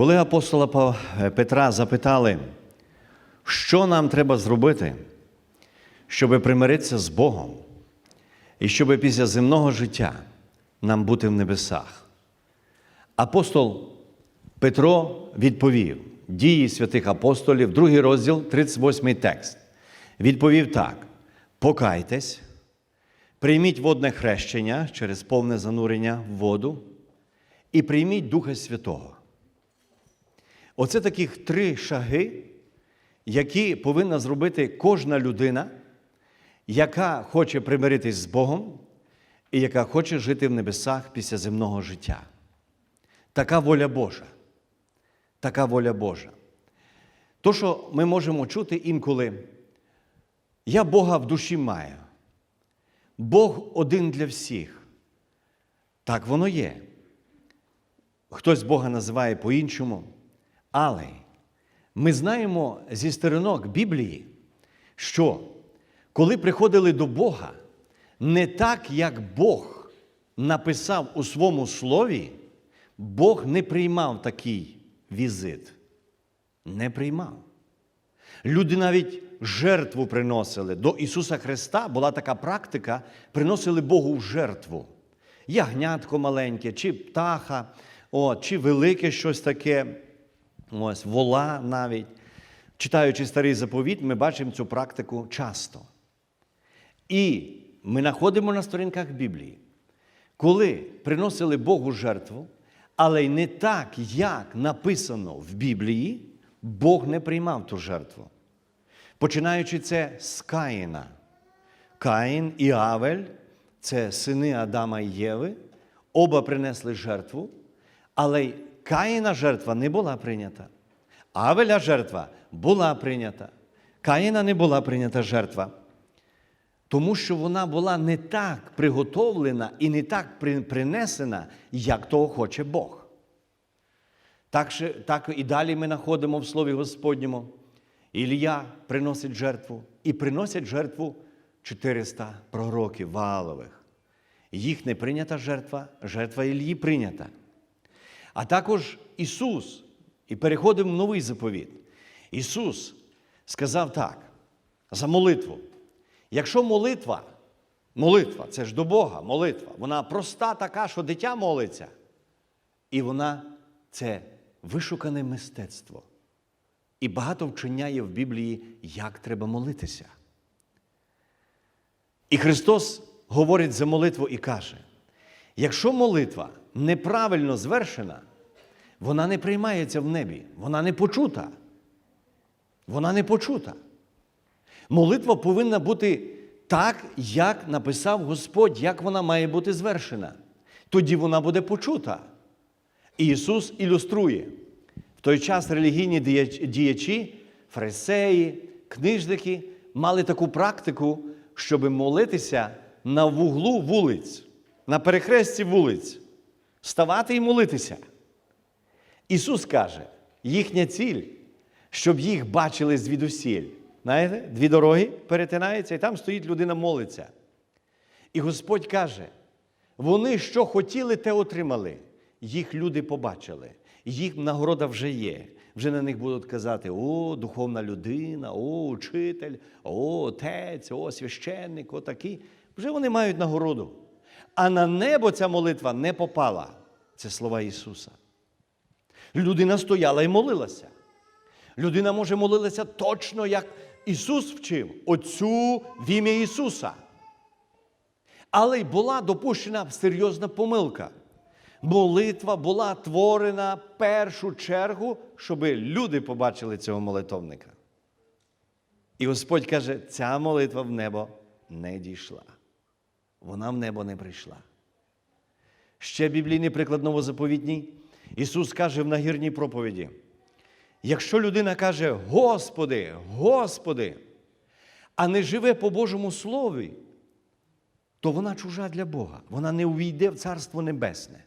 Коли апостола Петра запитали, що нам треба зробити, щоб примиритися з Богом, і щоб після земного життя нам бути в небесах, апостол Петро відповів дії святих апостолів, другий розділ, 38 текст. Відповів так: покайтесь, прийміть водне хрещення через повне занурення в воду і прийміть Духа Святого. Оце таких три шаги, які повинна зробити кожна людина, яка хоче примиритись з Богом і яка хоче жити в небесах після земного життя. Така воля Божа. Така воля Божа. То, що ми можемо чути інколи, я Бога в душі маю. Бог один для всіх. Так воно є. Хтось Бога називає по-іншому. Але ми знаємо зі сторінок Біблії, що коли приходили до Бога, не так, як Бог написав у своєму слові, Бог не приймав такий візит. Не приймав. Люди навіть жертву приносили. До Ісуса Христа була така практика, приносили Богу в жертву. Ягнятко маленьке, чи птаха, о, чи велике щось таке, ось, вола навіть. Читаючи старий заповіт, ми бачимо цю практику часто. І ми знаходимо на сторінках Біблії, коли приносили Богу жертву, але й не так, як написано в Біблії, Бог не приймав ту жертву. Починаючи це з Каїна. Каїн і Авель це сини Адама і Єви, оба принесли жертву, але Каїна жертва не була прийнята. Авеля жертва була прийнята. Каїна не була прийнята жертва. Тому що вона була не так приготовлена і не так принесена, як того хоче Бог. Так, так і далі ми знаходимо в Слові Господньому. Ілія приносить жертву і приносять жертву 400 пророків Ваалових. Їх не прийнята жертва, жертва Ілії прийнята. А також Ісус, і переходимо в новий заповіт. Ісус сказав так, за молитву. Якщо молитва, молитва це ж до Бога, молитва, вона проста така, що дитя молиться. І вона це вишукане мистецтво. І багато вчення є в Біблії, як треба молитися. І Христос говорить за молитву і каже: якщо молитва неправильно звершена, вона не приймається в небі, вона не почута. Вона не почута. Молитва повинна бути так, як написав Господь, як вона має бути звершена. Тоді вона буде почута. І Ісус ілюструє. В той час релігійні діячі, фарисеї, книжники мали таку практику, щоб молитися на вуглу вулиць, на перехресті вулиць, ставати і молитися. Ісус каже, їхня ціль, щоб їх бачили звідусіль. Знаєте, дві дороги перетинаються, і там стоїть людина молиться. І Господь каже: вони що хотіли, те отримали. Їх люди побачили. Їх нагорода вже є. Вже на них будуть казати: о, духовна людина, о, учитель, о, отець, о, священник, о такий. Вже вони мають нагороду. А на небо ця молитва не попала. Це слова Ісуса. Людина стояла і молилася. Людина може молитися точно, як Ісус вчив, Отцю в ім'я Ісуса. Але й була допущена серйозна помилка. Молитва була творена в першу чергу, щоб люди побачили цього молитовника. І Господь каже, ця молитва в небо не дійшла. Вона в небо не прийшла. Ще біблійний приклад новозаповітній. Ісус каже в нагірній проповіді: якщо людина каже Господи, Господи, а не живе по Божому Слові, то вона чужа для Бога. Вона не увійде в Царство Небесне.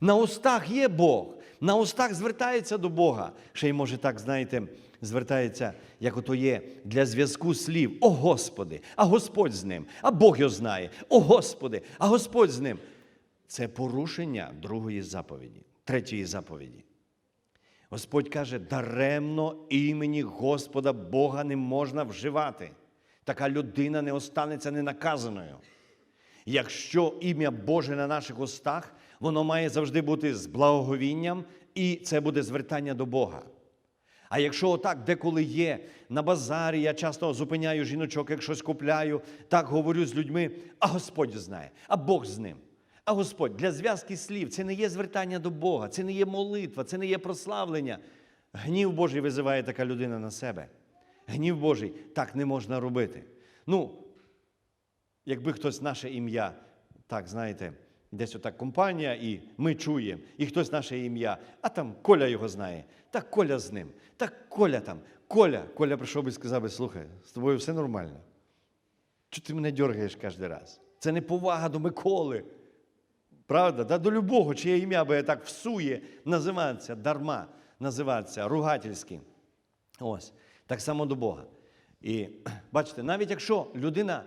На устах є Бог, на устах звертається до Бога. Ще й може так, знаєте, звертається, як ото є для зв'язку слів. О Господи, а Господь з ним, а Бог його знає. О Господи, а Господь з ним. Це порушення другої заповіді, третьої заповіді. Господь каже, даремно імені Господа Бога не можна вживати. Така людина не останеться ненаказаною. Якщо ім'я Боже на наших устах, воно має завжди бути з благоговінням, і це буде звертання до Бога. А якщо отак деколи є на базарі, я часто зупиняю жіночок, як щось купляю, так говорю з людьми, а Господь знає, а Бог з ним. А Господь для зв'язки слів це не є звертання до Бога, це не є молитва, це не є прославлення. Гнів Божий визиває така людина на себе. Гнів Божий так не можна робити. Ну, якби хтось наше ім'я, так знаєте, десь отак компанія, і ми чуємо, і хтось наше ім'я, а там Коля його знає, так Коля з ним, так Коля там, Коля. Коля прийшов би і сказав би, слухай, з тобою все нормально. Чого ти мене дергаєш кожен раз? Це не повага до Миколи. Правда? Да, до любого, чиє ім'я би так всує, називатися дарма, називатися ругательським. Ось. Так само до Бога. І бачите, навіть якщо людина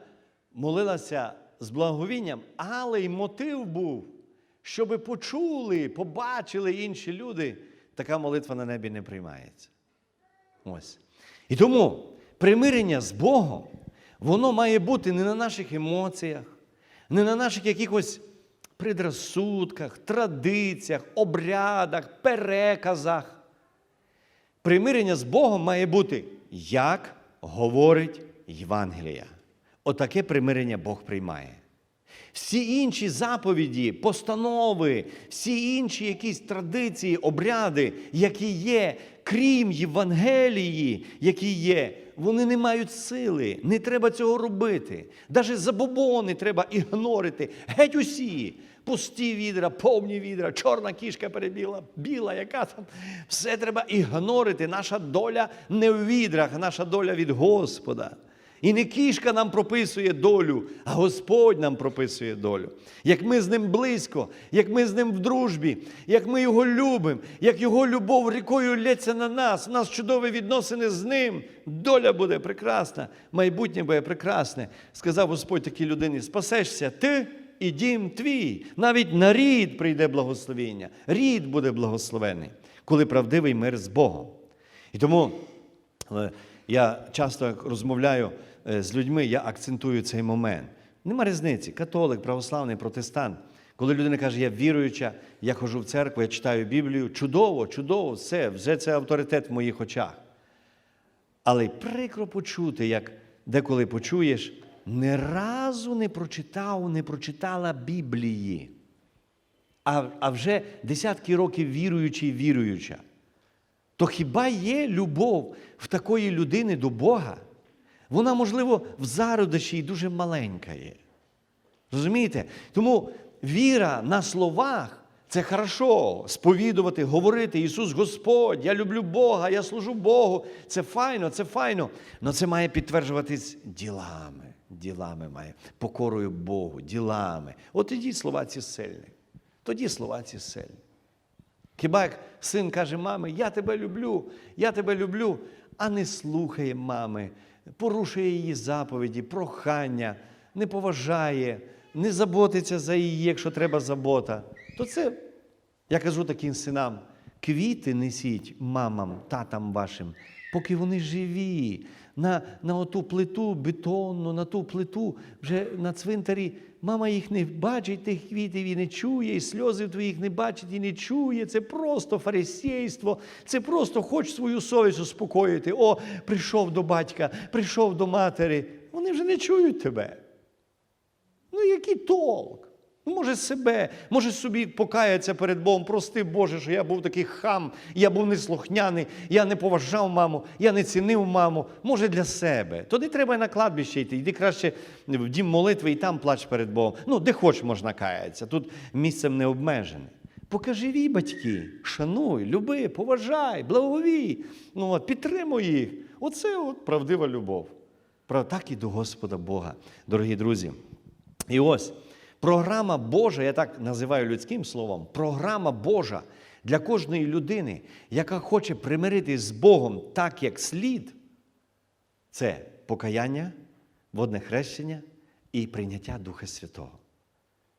молилася з благовінням, але й мотив був, щоби почули, побачили інші люди, така молитва на небі не приймається. Ось. І тому примирення з Богом, воно має бути не на наших емоціях, не на наших якихось предрассудках, традиціях, обрядах, переказах. Примирення з Богом має бути, як говорить Євангелія. Отаке примирення Бог приймає. Всі інші заповіді, постанови, всі інші якісь традиції, обряди, які є, крім Євангелії, які є, вони не мають сили. Не треба цього робити. Навіть забобони треба ігнорити. Геть усі. Пусті відра, повні відра, чорна кішка перебіла, біла, яка там. Все треба ігнорити. Наша доля не в відрах, наша доля від Господа. І не кішка нам прописує долю, а Господь нам прописує долю. Як ми з ним близько, як ми з ним в дружбі, як ми його любимо, як його любов рікою лється на нас, у нас чудові відносини з ним, доля буде прекрасна, майбутнє буде прекрасне. Сказав Господь такій людині: спасешся ти і дім твій. Навіть на рід прийде благословіння. Рід буде благословений, коли правдивий мир з Богом. І тому. Я часто розмовляю е, з людьми, я акцентую цей момент. Нема різниці, католик, православний, протестант. Коли людина каже, я віруюча, я ходжу в церкву, я читаю Біблію, чудово, чудово, все, вже це авторитет в моїх очах. Але прикро почути, як деколи почуєш, ні разу не прочитав, не прочитала Біблії, а, а вже десятки років віруючий, віруюча. То хіба є любов в такої людини до Бога? Вона, можливо, в зародиші і дуже маленька є. Розумієте? Тому віра на словах це хорошо сповідувати, говорити Ісус Господь, я люблю Бога, я служу Богу. Це файно, це файно. Але це має підтверджуватись ділами. Ділами має, покорою Богу, ділами. От тоді слова ці сильні. Тоді слова ці сильні. Хіба як син каже, мамі, я тебе люблю, я тебе люблю, а не слухає мами, порушує її заповіді, прохання, не поважає, не заботиться за її, якщо треба забота. То це, я кажу таким синам, квіти несіть мамам, татам вашим, поки вони живі. На, на оту плиту бетонну, на ту плиту вже на цвинтарі. Мама їх не бачить, тих квітів і не чує, і сльози твоїх не бачить і не чує. Це просто фарисейство, це просто хоч свою совість успокоїти. О, прийшов до батька, прийшов до матері. Вони вже не чують тебе. Ну, який толк? Може, себе, може собі покаятися перед Богом, прости Боже, що я був такий хам, я був неслухняний, я не поважав маму, я не цінив маму. Може, для себе. То не треба на кладбище йти, йди краще в дім молитви і там плач перед Богом. Ну, де хоч можна каятися, тут місцем не обмежене. Покажи батьки, шануй, люби, поважай, благовій, ну, підтримуй їх. Оце от правдива любов. Так і до Господа Бога, дорогі друзі. І ось. Програма Божа, я так називаю людським словом, програма Божа для кожної людини, яка хоче примиритись з Богом так, як слід, це покаяння, водне хрещення і прийняття Духа Святого.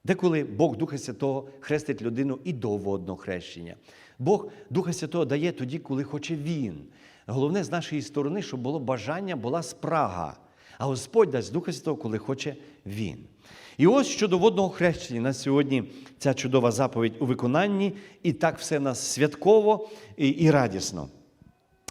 Деколи Бог Духа Святого хрестить людину і до водного хрещення. Бог Духа Святого дає тоді, коли хоче Він. Головне з нашої сторони, щоб було бажання, була спрага. А Господь дасть Духа Святого, коли хоче Він. І ось щодо водного хрещення на сьогодні ця чудова заповідь у виконанні, і так все нас святково і, і радісно.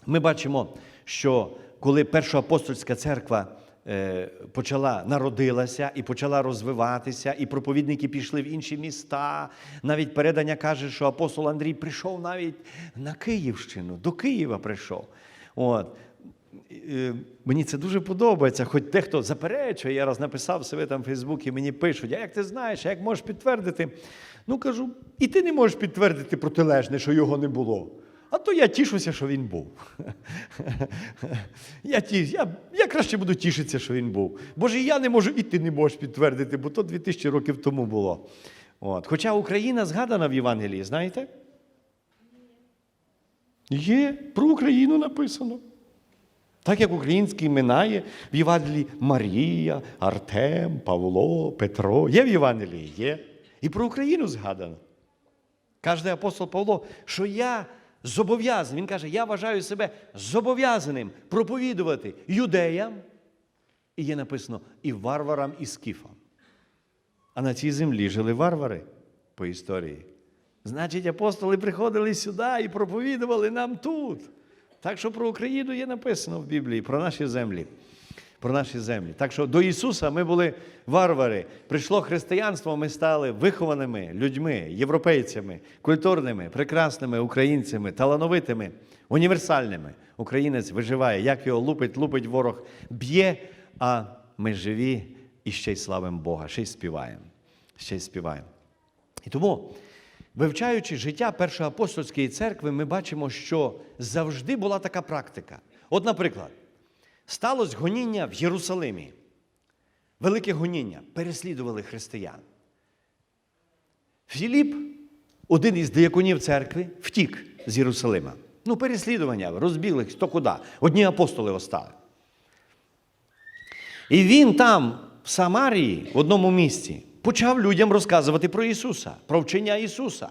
Ми бачимо, що коли Перша апостольська церква е, почала народилася і почала розвиватися, і проповідники пішли в інші міста. Навіть передання каже, що апостол Андрій прийшов навіть на Київщину, до Києва прийшов. От. Е, Мені це дуже подобається. Хоч дехто заперечує, я раз написав себе там в Фейсбуці, мені пишуть, а як ти знаєш, а як можеш підтвердити? Ну кажу, і ти не можеш підтвердити протилежне, що його не було. А то я тішуся, що він був. Я, тіш, я, я краще буду тішитися, що він був. Бо ж і я не можу, і ти не можеш підтвердити, бо то 2000 років тому було. От. Хоча Україна згадана в Євангелії, знаєте? Є, про Україну написано. Так як українські імена є в Євангелії Марія, Артем, Павло, Петро. Є в Євангелії? Є. І про Україну згадано. Каже апостол Павло, що я зобов'язаний. Він каже, я вважаю себе зобов'язаним проповідувати юдеям. І є написано і варварам, і скіфам. А на цій землі жили варвари по історії. Значить, апостоли приходили сюди і проповідували нам тут. Так що про Україну є написано в Біблії, про наші землі. Про наші землі. Так що до Ісуса ми були варвари. Прийшло християнство, ми стали вихованими людьми, європейцями, культурними, прекрасними українцями, талановитими, універсальними. Українець виживає, як його лупить, лупить ворог, б'є, а ми живі і ще й славимо Бога, ще й співаємо. Ще й співаємо. І тому, вивчаючи життя Першої апостольської церкви, ми бачимо, що завжди була така практика. От, наприклад, сталося гоніння в Єрусалимі. Велике гоніння, переслідували християн. Філіп, один із дияконів церкви, втік з Єрусалима. Ну, переслідування, розбігли хто куди. Одні апостоли остали. І він там, в Самарії, в одному місці, почав людям розказувати про Ісуса, про вчення Ісуса,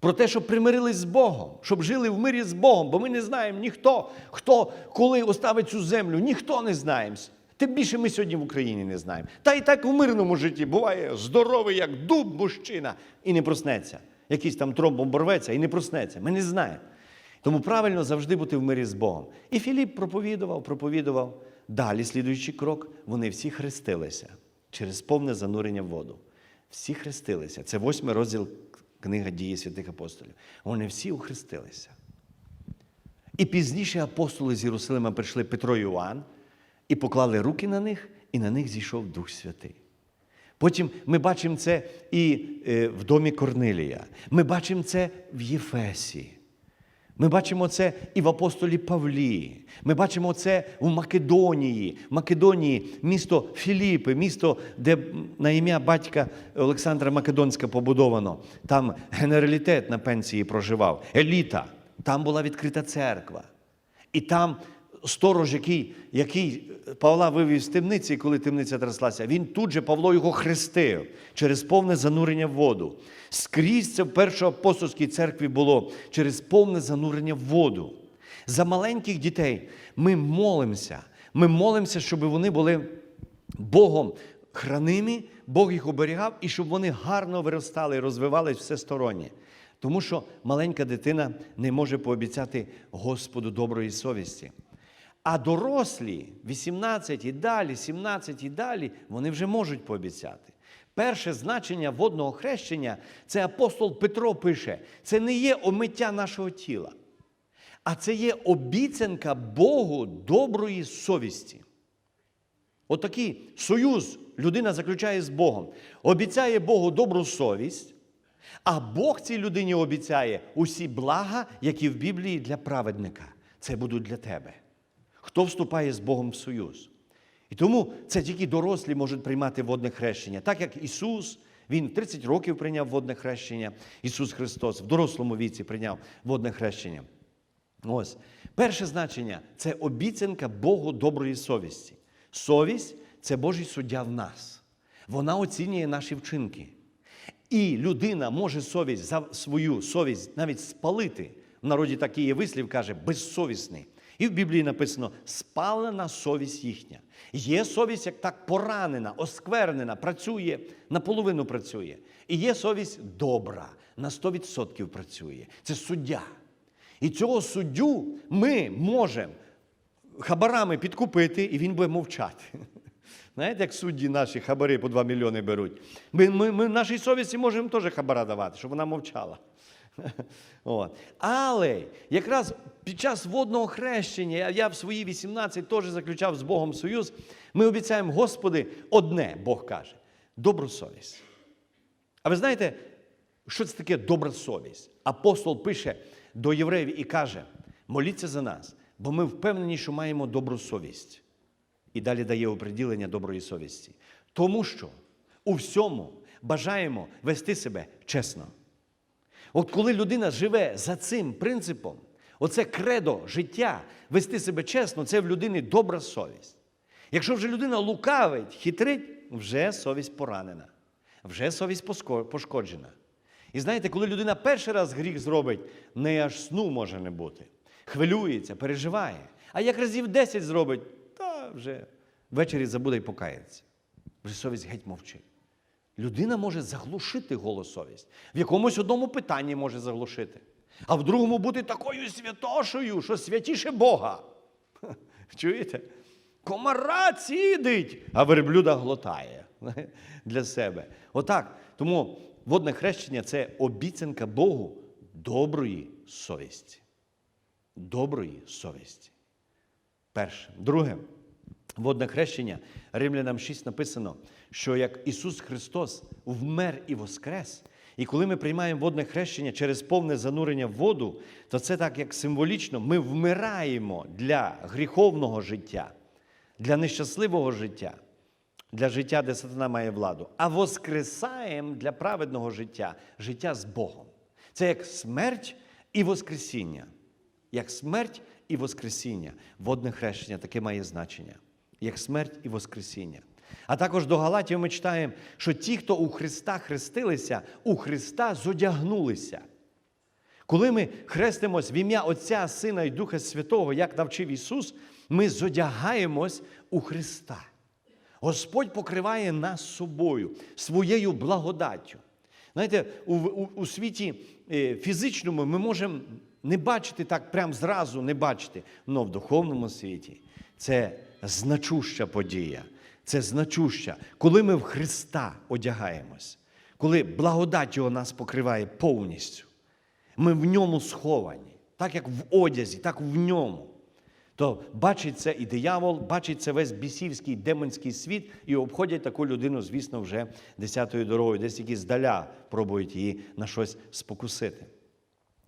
про те, щоб примирились з Богом, щоб жили в мирі з Богом, бо ми не знаємо ніхто, хто коли оставить цю землю, ніхто не знає. Тим більше ми сьогодні в Україні не знаємо. Та і так у мирному житті буває здоровий, як дуб мужчина, і не проснеться. Якийсь там тромбом борветься і не проснеться. Ми не знаємо. Тому правильно завжди бути в мирі з Богом. І Філіп проповідував, проповідував. Далі, слідуючий крок, вони всі хрестилися через повне занурення в воду. Всі хрестилися. Це восьмий розділ книга дії святих апостолів. Вони всі охрестилися. І пізніше апостоли з Єрусалима прийшли Петро і Іоанн і поклали руки на них, і на них зійшов Дух Святий. Потім ми бачимо це і е, в домі Корнилія. Ми бачимо це в Єфесі. Ми бачимо це і в апостолі Павлі. Ми бачимо це в Македонії. В Македонії місто Філіпи, місто, де на ім'я батька Олександра Македонська побудовано. Там генералітет на пенсії проживав, еліта. Там була відкрита церква. І там сторож, який, який Павла вивів з темниці, коли темниця тряслася, він тут же Павло його хрестив через повне занурення в воду. Скрізь це в першій апостольській церкві було через повне занурення в воду. За маленьких дітей ми молимося. Ми молимося, щоб вони були Богом хранимі, Бог їх оберігав, і щоб вони гарно виростали і розвивались всестороннє. Тому що маленька дитина не може пообіцяти Господу доброї совісті. А дорослі, 18 і далі, 17 і далі, вони вже можуть пообіцяти. Перше значення водного хрещення, це апостол Петро пише, це не є омиття нашого тіла, а це є обіцянка Богу доброї совісті. Отакий союз людина заключає з Богом. Обіцяє Богу добру совість, а Бог цій людині обіцяє усі блага, які в Біблії для праведника. Це будуть для тебе. Хто вступає з Богом в союз? І тому це тільки дорослі можуть приймати водне хрещення. Так як Ісус, Він 30 років прийняв водне хрещення, Ісус Христос в дорослому віці прийняв водне хрещення. Ось. Перше значення це обіцянка Богу доброї совісті. Совість це Божий суддя в нас. Вона оцінює наші вчинки. І людина може совість за свою совість навіть спалити. В народі такий є вислів, каже, безсовісний. І в Біблії написано спалена совість їхня. Є совість, як так поранена, осквернена, працює, наполовину працює. І є совість добра, на 100% працює. Це суддя. І цього суддю ми можемо хабарами підкупити, і він буде мовчати. Знаєте, як судді наші хабари по 2 мільйони беруть. Ми, ми, ми нашій совісті можемо теж хабара давати, щоб вона мовчала. Але якраз під час водного хрещення, я, я в свої 18 теж заключав з Богом союз, ми обіцяємо, Господи, одне, Бог каже, добру совість. А ви знаєте, що це таке добра совість? Апостол пише до євреїв і каже: моліться за нас, бо ми впевнені, що маємо добру совість. І далі дає оприділення доброї совісті. Тому що у всьому бажаємо вести себе чесно. От коли людина живе за цим принципом, оце кредо життя, вести себе чесно, це в людини добра совість. Якщо вже людина лукавить, хитрить, вже совість поранена, вже совість пошкоджена. І знаєте, коли людина перший раз гріх зробить, в неї аж сну може не бути. Хвилюється, переживає. А як разів 10 зробить, та вже ввечері забуде і покається. Вже совість геть мовчить. Людина може заглушити голос совість. В якомусь одному питанні може заглушити, а в другому бути такою святошою, що святіше Бога. Чуєте? Комара цідить, а верблюда глотає для себе. Отак. Тому водне хрещення це обіцянка Богу доброї совісті. Доброї совісті. Перше. Друге, водне хрещення, Римлянам 6 написано, що як Ісус Христос вмер і воскрес, і коли ми приймаємо водне хрещення через повне занурення в воду, то це так як символічно, ми вмираємо для гріховного життя, для нещасливого життя, для життя, де сатана має владу, а воскресаємо для праведного життя, життя з Богом. Це як смерть і воскресіння як смерть і Воскресіння. Водне хрещення таке має значення, як смерть і Воскресіння. А також до Галатів ми читаємо, що ті, хто у Христа хрестилися, у Христа зодягнулися. Коли ми хрестимось в ім'я Отця, Сина і Духа Святого, як навчив Ісус, ми зодягаємось у Христа. Господь покриває нас собою, своєю благодаттю. Знаєте, у, у, у світі е, фізичному ми можемо не бачити так, прям зразу не бачити. але в духовному світі це значуща подія. Це значуща, коли ми в Христа одягаємось, коли благодать Його нас покриває повністю. Ми в ньому сховані, так як в одязі, так в ньому. То бачить це і диявол, бачить це весь бісівський демонський світ, і обходять таку людину, звісно, вже десятою дорогою, десь які здаля пробують її на щось спокусити.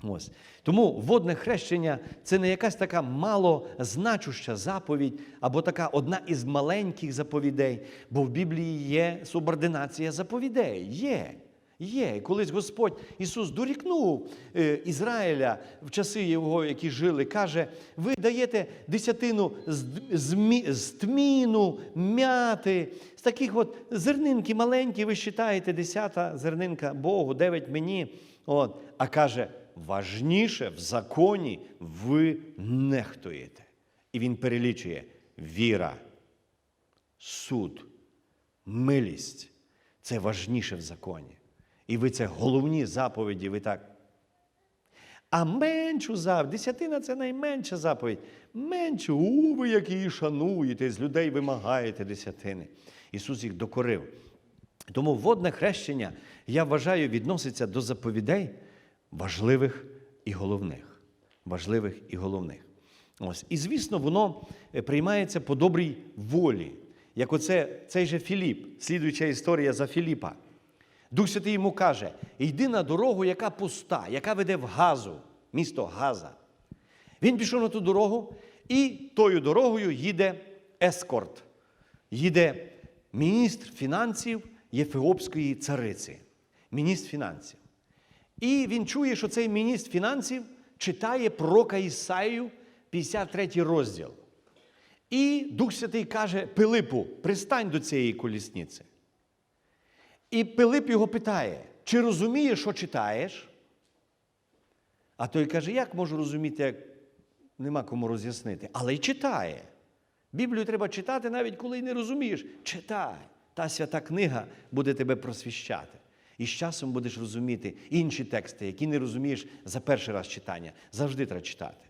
Ось. Тому водне хрещення це не якась така малозначуща заповідь, або така одна із маленьких заповідей, бо в Біблії є субординація заповідей. Є. Є. І колись Господь Ісус дорікнув е, Ізраїля в часи його, які жили, каже: ви даєте десятину з, тміну, мяти, з таких от зернинки маленькі, ви вважаєте, десята зернинка Богу, дев'ять мені. От. А каже, важніше в законі ви нехтуєте. І він перелічує віра, суд, милість це важніше в законі. І ви це головні заповіді, ви так. А меншу заповідь, десятина це найменша заповідь. Меншу, у, ви як її шануєте, з людей вимагаєте десятини. Ісус їх докорив. Тому водне хрещення, я вважаю, відноситься до заповідей важливих і головних. Важливих і головних. Ось. І звісно, воно е, приймається по добрій волі. Як оце цей же Філіп, слідуюча історія за Філіпа. Дух Святий йому каже: йди на дорогу, яка пуста, яка веде в Газу, місто Газа. Він пішов на ту дорогу, і тою дорогою їде ескорт, їде міністр фінансів Єфіопської цариці. Міністр фінансів. І він чує, що цей міністр фінансів читає пророка Ісаїю 53 розділ. І Дух Святий каже Пилипу: пристань до цієї колісниці. І Пилип його питає: чи розумієш, що читаєш? А той каже, як можу розуміти, як нема кому роз'яснити. Але й читає. Біблію треба читати, навіть коли й не розумієш. Читай. Та свята книга буде тебе просвіщати. І з часом будеш розуміти інші тексти, які не розумієш за перший раз читання. Завжди треба читати.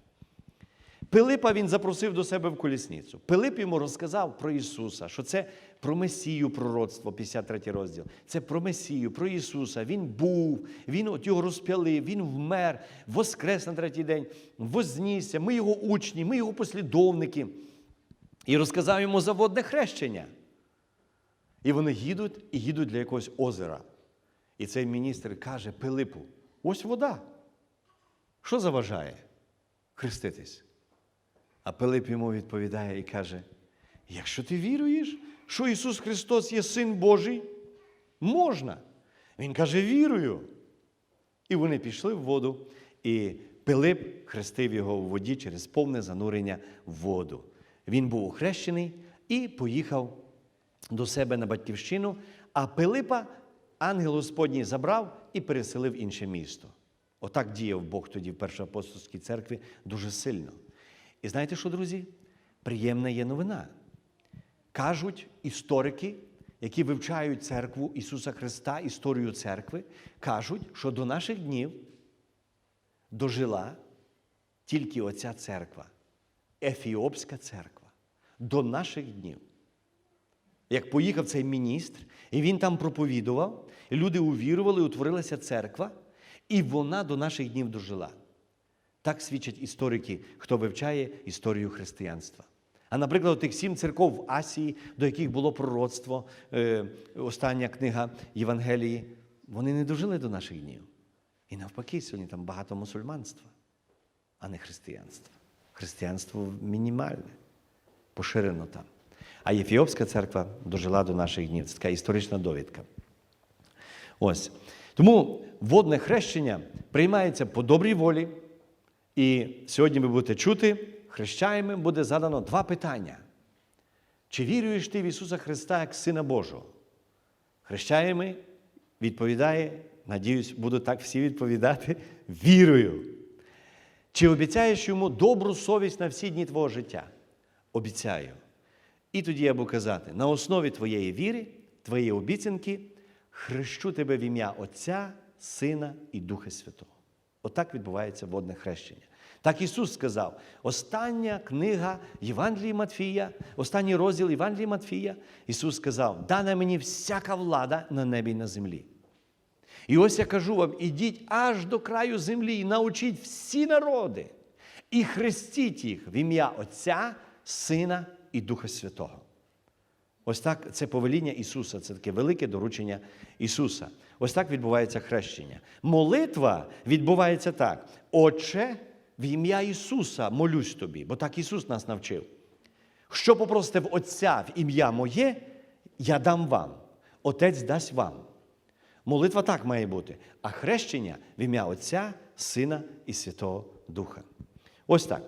Пилипа він запросив до себе в колісницю. Пилип йому розказав про Ісуса, що це про Месію пророцтво, 53 розділ. Це про Месію, про Ісуса. Він був, він от його розп'яли, він вмер, воскрес на третій день, вознісся. Ми його учні, ми його послідовники. І розказав йому за водне хрещення. І вони їдуть і їдуть для якогось озера. І цей міністр каже Пилипу: ось вода. Що заважає хреститись? А Пилип йому відповідає і каже: якщо ти віруєш, що Ісус Христос є Син Божий, можна. Він каже, вірую. І вони пішли в воду, і Пилип хрестив його в воді через повне занурення в воду. Він був охрещений і поїхав до себе на батьківщину, а Пилипа ангел Господній забрав і переселив інше місто. Отак діяв Бог тоді в Першоапостольській церкві дуже сильно. І знаєте що, друзі? Приємна є новина. Кажуть історики, які вивчають церкву Ісуса Христа, історію церкви, кажуть, що до наших днів дожила тільки оця церква, Ефіопська церква. До наших днів. Як поїхав цей міністр, і він там проповідував, і люди увірували, утворилася церква, і вона до наших днів дожила. Так свідчать історики, хто вивчає історію християнства. А наприклад, тих сім церков в Асії, до яких було пророцтво, е, остання книга Євангелії, вони не дожили до наших днів. І навпаки, сьогодні там багато мусульманства, а не християнства. Християнство мінімальне, поширено там. А Єфіопська церква дожила до наших днів. Це така історична довідка. Ось. Тому водне хрещення приймається по добрій волі. І сьогодні ви будете чути, хрещаємо буде задано два питання. Чи віруєш ти в Ісуса Христа як Сина Божого? Хрещаємо відповідає, надіюсь, будуть так всі відповідати, вірую. Чи обіцяєш йому добру совість на всі дні твого життя? Обіцяю. І тоді я буду казати: на основі твоєї віри, твоєї обіцянки, хрещу тебе в ім'я Отця, Сина і Духа Святого. Отак відбувається водне хрещення. Так Ісус сказав: остання книга Євангелії Матфія, останній розділ Євангелії Матфія, Ісус сказав: дана мені всяка влада на небі і на землі. І ось я кажу вам: ідіть аж до краю землі і научіть всі народи, і хрестіть їх в ім'я Отця, Сина і Духа Святого. Ось так це повеління Ісуса, це таке велике доручення Ісуса. Ось так відбувається хрещення. Молитва відбувається так. Отче, в ім'я Ісуса молюсь тобі, бо так Ісус нас навчив. Що попросите в Отця в ім'я моє, я дам вам. Отець дасть вам. Молитва так має бути. А хрещення в ім'я Отця, Сина і Святого Духа. Ось так.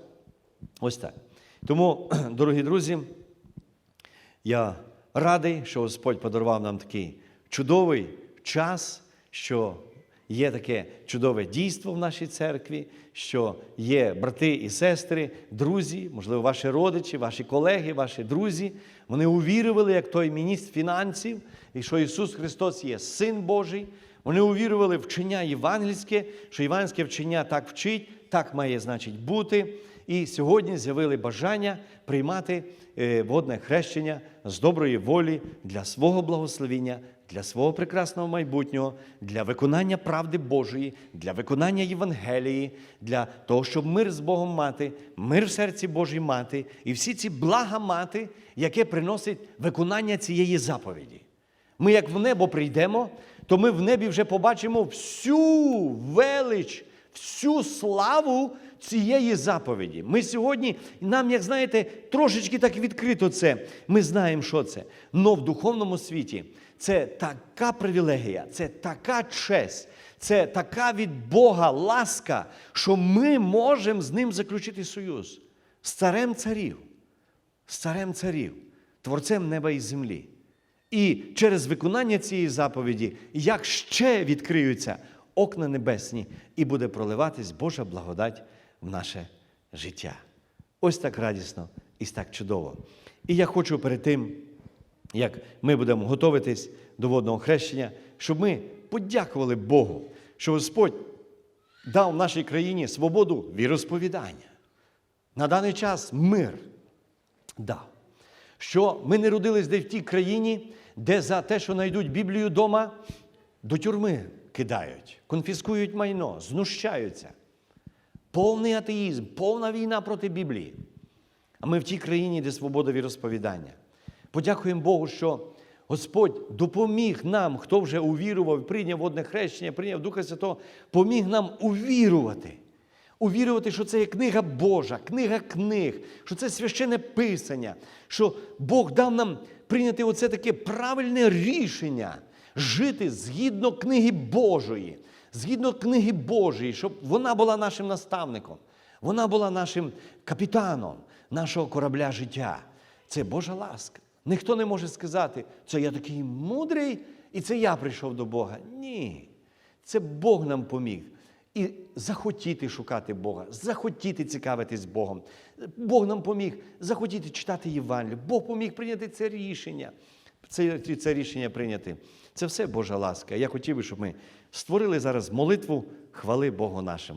Ось так. Тому, дорогі друзі, я радий, що Господь подарував нам такий чудовий час, що є таке чудове дійство в нашій церкві, що є брати і сестри, друзі, можливо, ваші родичі, ваші колеги, ваші друзі. Вони увірували, як той міністр фінансів, і що Ісус Христос є Син Божий. Вони увірували вчення євангельське, що євангельське вчення так вчить, так має значить бути. І сьогодні з'явили бажання приймати е, водне хрещення з доброї волі для свого благословіння, для свого прекрасного майбутнього, для виконання правди Божої, для виконання Євангелії, для того, щоб мир з Богом мати, мир в серці Божій мати, і всі ці блага мати, яке приносить виконання цієї заповіді. Ми, як в небо прийдемо, то ми в небі вже побачимо всю велич, всю славу цієї заповіді. Ми сьогодні, нам, як знаєте, трошечки так відкрито це. Ми знаємо, що це. Но в духовному світі це така привілегія, це така честь, це така від Бога ласка, що ми можемо з ним заключити союз з царем царів, з царем царів, творцем неба і землі. І через виконання цієї заповіді, як ще відкриються окна небесні, і буде проливатись Божа благодать в наше життя. Ось так радісно і так чудово. І я хочу перед тим, як ми будемо готуватись до водного хрещення, щоб ми подякували Богу, що Господь дав нашій країні свободу віросповідання. На даний час мир дав. Що ми не родились десь в тій країні, де за те, що знайдуть Біблію вдома, до тюрми кидають, конфіскують майно, знущаються. Повний атеїзм, повна війна проти Біблії. А ми в тій країні, де свобода віросповідання. Подякуємо Богу, що Господь допоміг нам, хто вже увірував, прийняв водне хрещення, прийняв Духа Святого, поміг нам увірувати. Увірувати, що це є книга Божа, книга книг, що це священне писання, що Бог дав нам прийняти оце таке правильне рішення жити згідно книги Божої, згідно книги Божої, щоб вона була нашим наставником, вона була нашим капітаном нашого корабля життя. Це Божа ласка. Ніхто не може сказати, це я такий мудрий, і це я прийшов до Бога. Ні. Це Бог нам поміг. І захотіти шукати Бога, захотіти цікавитись Богом. Бог нам поміг захотіти читати Євангелію. Бог поміг прийняти це рішення. Це, це рішення прийняти. Це все Божа ласка. Я хотів би, щоб ми створили зараз молитву хвали Богу нашому.